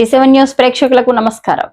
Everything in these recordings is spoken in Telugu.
డిసెవెన్ న్యూస్ ప్రేక్షకులకు నమస్కారం.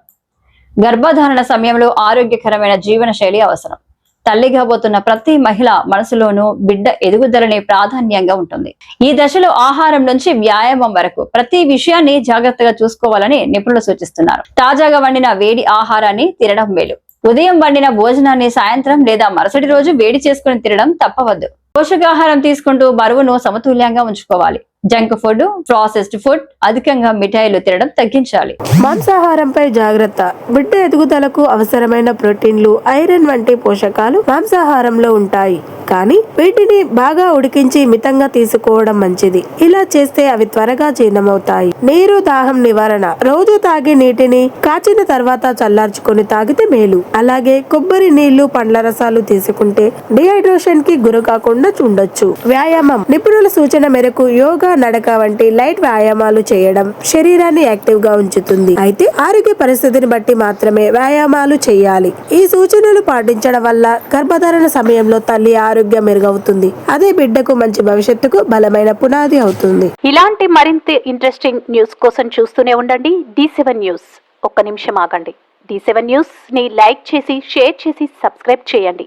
గర్భధారణ సమయంలో ఆరోగ్యకరమైన జీవన శైలి అవసరం. తల్లిగా పోతున్న ప్రతి మహిళ మనసులోనూ బిడ్డ ఎదుగుదలనే ప్రాధాన్యంగా ఉంటుంది. ఈ దశలో ఆహారం నుంచి వ్యాయామం వరకు ప్రతి విషయాన్ని జాగ్రత్తగా చూసుకోవాలని నిపుణులు సూచిస్తున్నారు. తాజాగా వండిన వేడి ఆహారాన్ని తినడం మేలు. ఉదయం వండిన భోజనాన్ని సాయంత్రం లేదా మరుసటి రోజు వేడి చేసుకుని తినడం తప్పవద్దు. పోషకాహారం తీసుకుంటూ బరువును సమతుల్యంగా ఉంచుకోవాలి. జంక్ ఫుడ్ ప్రాసెస్డ్ ఫుడ్ అధికంగా మిఠాయిలు తినడం తగ్గించాలి. మాంసాహారంపై జాగ్రత్త. బిడ్డ ఎదుగుదలకు అవసరమైన ప్రోటీన్లు ఐరన్ వంటి పోషకాలు మాంసాహారంలో ఉంటాయి. కానీ వీటిని బాగా ఉడికించి మితంగా తీసుకోవడం మంచిది. ఇలా చేస్తే అవి త్వరగా జీర్ణమవుతాయి. నీరు దాహం నివారణ. రోజు తాగే నీటిని కాచిన తర్వాత చల్లార్చుకొని తాగితే మేలు. అలాగే కొబ్బరి నీళ్ళు పండ్ల రసాలు తీసుకుంటే డిహైడ్రేషన్కి గురి కాకుండా చూడొచ్చు. వ్యాయామం. నిపుణుల సూచన మేరకు యోగా నడక వంటి లైట్ వ్యాయామాలు చేయడం శరీరాన్ని యాక్టివ్గా ఉంచుతుంది. అయితే ఆరోగ్య పరిస్థితిని బట్టి మాత్రమే వ్యాయామాలు చేయాలి. ఈ సూచనలు పాటించడం వల్ల గర్భధారణ సమయంలో తల్లి ఆరోగ్యం మెరుగవుతుంది. అదే బిడ్డకు మంచి భవిష్యత్తుకు బలమైన పునాది అవుతుంది. ఇలాంటి మరింత ఇంట్రెస్టింగ్ న్యూస్ కోసం చూస్తూనే ఉండండి. డి సెవెన్ న్యూస్ ఒక్క నిమిషం ఆగండి. డి సెవెన్ న్యూస్ని లైక్ చేసి షేర్ చేసి సబ్స్క్రైబ్ చేయండి.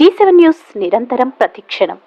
డి సెవెన్ న్యూస్ నిరంతరం ప్రతిక్షణం.